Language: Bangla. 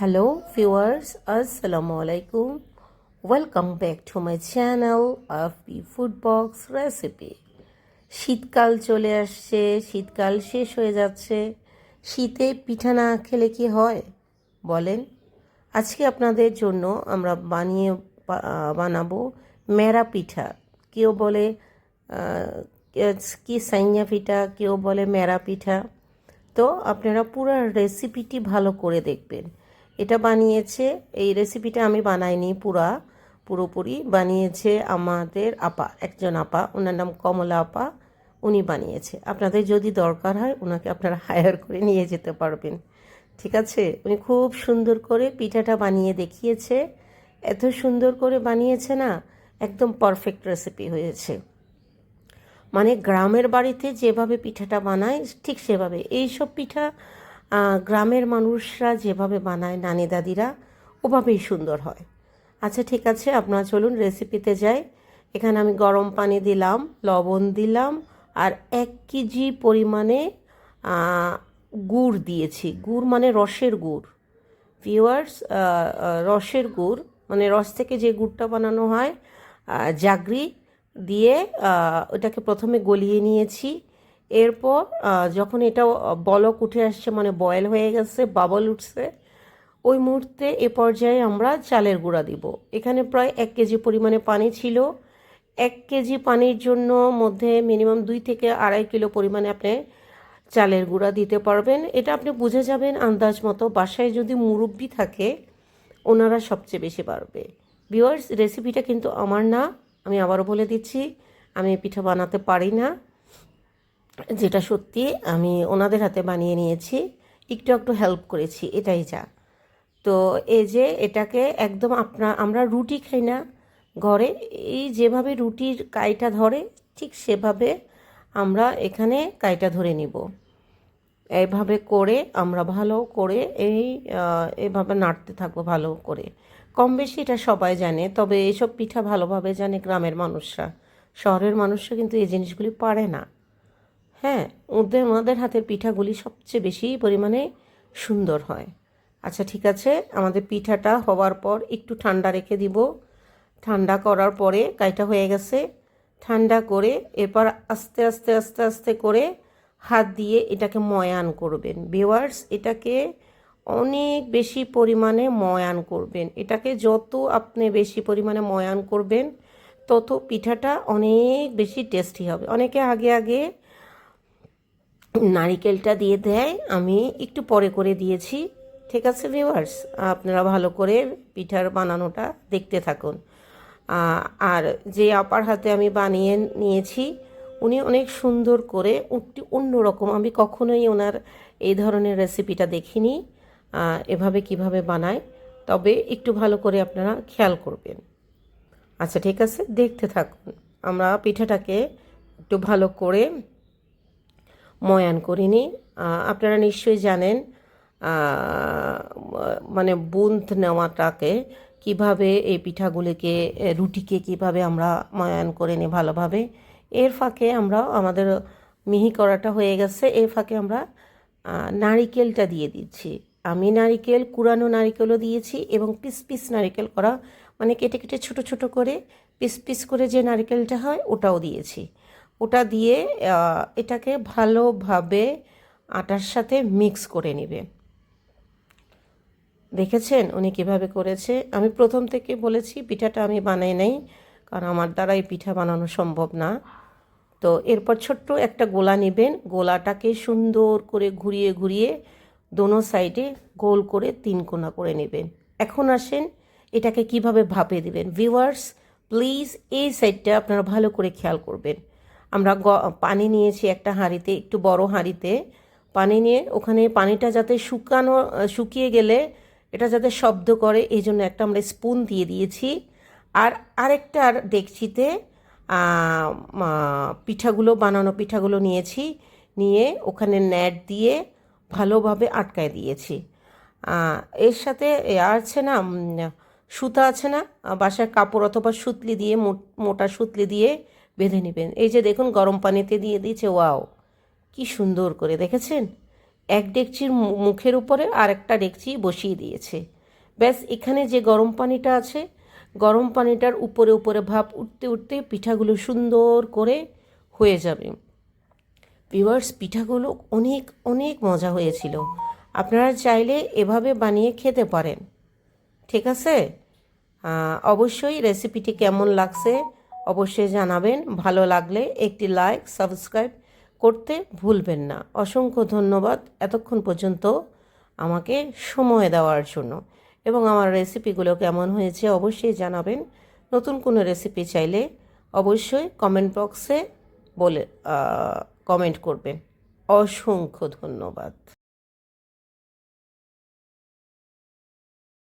Viewers, Assalamu alaikum. Welcome back to my channel of the Food Box Recipe. শীতকাল চলে আসছে শীতকাল শেষ হয়ে যাচ্ছে। শীতে পিঠা না খেলে কি হয়? বলেন। আজকে আপনাদের জন্য আমরা বানিয়ে বানাবো মেরা পিঠা। কেউ বলে কি সাইয়া পিঠা? কেউ বলে মেরা পিঠা। তো আপনারা পুরো রেসিপিটি ভালো করে দেখবেন। এটা বানিয়েছে এই রেসিপিটা আমি বানাইনি পুরা পুরোপুরি। বানিয়েছে আমাদের আপা একজন আপা ওনার নাম কমলা আপা উনি বানিয়েছে। আপনাদের যদি দরকার হয় ওনাকে আপনারা হায়ার করে নিয়ে যেতে পারবেন। ঠিক আছে? উনি খুব সুন্দর করে পিঠাটা বানিয়ে দেখিয়েছে। এত সুন্দর করে বানিয়েছে না একদম পারফেক্ট রেসিপি হয়েছে। মানে গ্রামের বাড়িতে যেভাবে পিঠাটা বানায় ঠিক সেভাবে। এইসব পিঠা আহ, গ্রামের মানুষরা যেভাবে বানায় নানি দাদিরা, ওভাবেই সুন্দর হয়। আচ্ছা ঠিক আছে, আপনারা চলুন রেসিপিতে যাই। এখানে আমি গরম পানি দিলাম, লবণ দিলাম, আর এক কেজি পরিমাণে গুড় দিয়েছি। গুড় মানে রসের গুড়। ভিউয়ার্স রসের গুড় মানে রস থেকে যে গুড়টা বানানো হয় জাগরি দিয়ে ওটাকে প্রথমে গলিয়ে নিয়েছি। এরপর যখন এটা বলক উঠে আসছে মানে বয়েল হয়ে গেছে বাবল উঠছে, ওই মুহূর্তে এ পর্যায়ে আমরা চালের গুঁড়া দিব। এখানে প্রায় এক কেজি পরিমাণে পানি ছিল। এক কেজি পানির জন্য মধ্যে মিনিমাম দুই থেকে আড়াই কিলো পরিমাণে আপনি চালের গুঁড়া দিতে পারবেন। এটা আপনি বুঝে যাবেন, আন্দাজ মতো বাসায় যদি মুরব্বি থাকে, ওনারা সবচেয়ে বেশি পারবে। ভিওয়ার্স রেসিপিটা কিন্তু আমার না, আমি আবারও বলে দিচ্ছি, আমি পিঠা বানাতে পারি না। যেটা সত্যি আমি ওনাদের হাতে বানিয়ে নিয়েছি, একটু একটু হেল্প করেছি, এটাই যা। তো এই যে এটাকে একদম আপনা, আমরা রুটি খাই না ঘরে, এই যেভাবে রুটির কাইটা ধরে, ঠিক সেভাবে আমরা এখানে কাইটা ধরে নিব। এইভাবে করে আমরা ভালো করে এই এভাবে নাড়তে থাকব ভালো করে। কম বেশি এটা সবাই জানে, তবে এইসব পিঠা ভালোভাবে জানে গ্রামের মানুষরা। শহরের মানুষরা কিন্তু এই জিনিসগুলি পারে না। হ্যাঁ ওদের, ওনাদের হাতের পিঠাগুলি সবচেয়ে বেশি পরিমাণে সুন্দর হয়। আচ্ছা ঠিক আছে, আমাদের পিঠাটা হওয়ার পর একটু ঠান্ডা রেখে দিব। ঠান্ডা করার পরে কাইটা হয়ে গেছে। ঠান্ডা করে এরপর আস্তে আস্তে আস্তে আস্তে করে হাত দিয়ে এটাকে ময়ান করবেন। ভিওয়ার্স এটাকে অনেক বেশি পরিমাণে ময়ান করবেন। এটাকে যত আপনি বেশি পরিমাণে ময়ান করবেন, তত পিঠাটা অনেক বেশি টেস্টি হবে। অনেকে আগে আগে নারিকেলটা দিয়ে দেয়, আমি একটু পরে করে দিয়েছি। ঠিক আছে ভিউয়ার্স আপনারা ভালো করে পিঠার বানানোটা দেখতে থাকুন। আর যে আপার হাতে আমি বানিয়ে নিয়েছি, উনি অনেক সুন্দর করে একটি অন্যরকম। আমি কখনোই ওনার এই ধরনের রেসিপিটা দেখিনি। এভাবে কীভাবে বানায়, তবে একটু ভালো করে আপনারা খেয়াল করবেন। আচ্ছা ঠিক আছে, দেখতে থাকুন। আমরা পিঠাটাকে একটু ভালো করে ময়ান করিনি। আপনারা নিশ্চয়ই জানেন মানে বুন্দ নেওয়াটাকে কীভাবে এই পিঠাগুলিকে রুটিকে কীভাবে আমরা ময়ান করে নিই ভালোভাবে। এর ফাঁকে আমরা, আমাদের মিহি করাটা হয়ে গেছে। এর ফাঁকে আমরা নারিকেলটা দিয়ে দিচ্ছি। আমি নারিকেল, কুড়ানো নারিকেলও দিয়েছি এবং পিস পিস নারিকেল করা মানে কেটে কেটে ছোট ছোট করে, পিস পিস করে যে নারিকেলটা হয় ওটাও দিয়েছি। ওটা দিয়ে এটাকে ভালোভাবে আটার সাথে মিক্স করে নেবে। দেখেছেন উনি কীভাবে করেছে? আমি প্রথম থেকে বলেছি, পিঠাটা আমি বানাই নাই, কারণ আমার দ্বারা এই পিঠা বানানো সম্ভব না। তো এরপর ছোট্ট একটা গোলা নেবেন, গোলাটাকে সুন্দর করে ঘুরিয়ে ঘুরিয়ে দোনো সাইডে গোল করে তিন কোনা করে নেবেন। এখন আসেন এটাকে কীভাবে ভাপে দিবেন। ভিউয়ার্স, প্লিজ এই সাইডটা আপনারা ভালো করে খেয়াল করবেন। আমরা পানি নিয়েছি একটা হাঁড়িতে, একটু বড় হাঁড়িতে। পানি নিয়ে ওখানে পানিটা যাতে শুকানো, শুকিয়ে গেলে এটা যাতে শব্দ করে এই জন্য একটা আমরা স্পুন দিয়ে দিয়েছি। আর আরেকটা ডেকচিতে পিঠাগুলো, বানানো পিঠাগুলো নিয়েছি, নিয়ে ওখানে নেট দিয়ে ভালোভাবে আটকায় দিয়েছি। এর সাথে আছে না সুতা আছে না, বাসার কাপড় অথবা সুতলি দিয়ে মোটা সুতলি দিয়ে বেঁধে নেবেন। এই যে দেখুন, গরম পানিতে দিয়ে দিয়েছে, ওয়াও, কি সুন্দর করে, দেখেছেন? এক ডেকচির মুখের উপরে আর একটা ডেকচি বসিয়ে দিয়েছে। ব্যাস, এখানে যে গরম পানিটা আছে, গরম পানিটার উপরে উপরে ভাপ উঠতে উঠতে পিঠাগুলো সুন্দর করে হয়ে যাবে। ভিউয়ার্স, পিঠাগুলো অনেক অনেক মজা হয়েছিল। আপনারা চাইলে এভাবে বানিয়ে খেতে পারেন। ঠিক আছে? অবশ্যই রেসিপিটি কেমন লাগছে অবশ্যই জানাবেন। ভালো লাগলে একটি লাইক, সাবস্ক্রাইব করতে ভুলবেন না। অসংখ্য ধন্যবাদ এতক্ষণ পর্যন্ত আমাকে সময় দেওয়ার জন্য। এবং আমার রেসিপিগুলো কেমন হয়েছে অবশ্যই জানাবেন। নতুন কোনো রেসিপি চাইলে অবশ্যই কমেন্ট বক্সে বলে কমেন্ট করবেন। অসংখ্য ধন্যবাদ।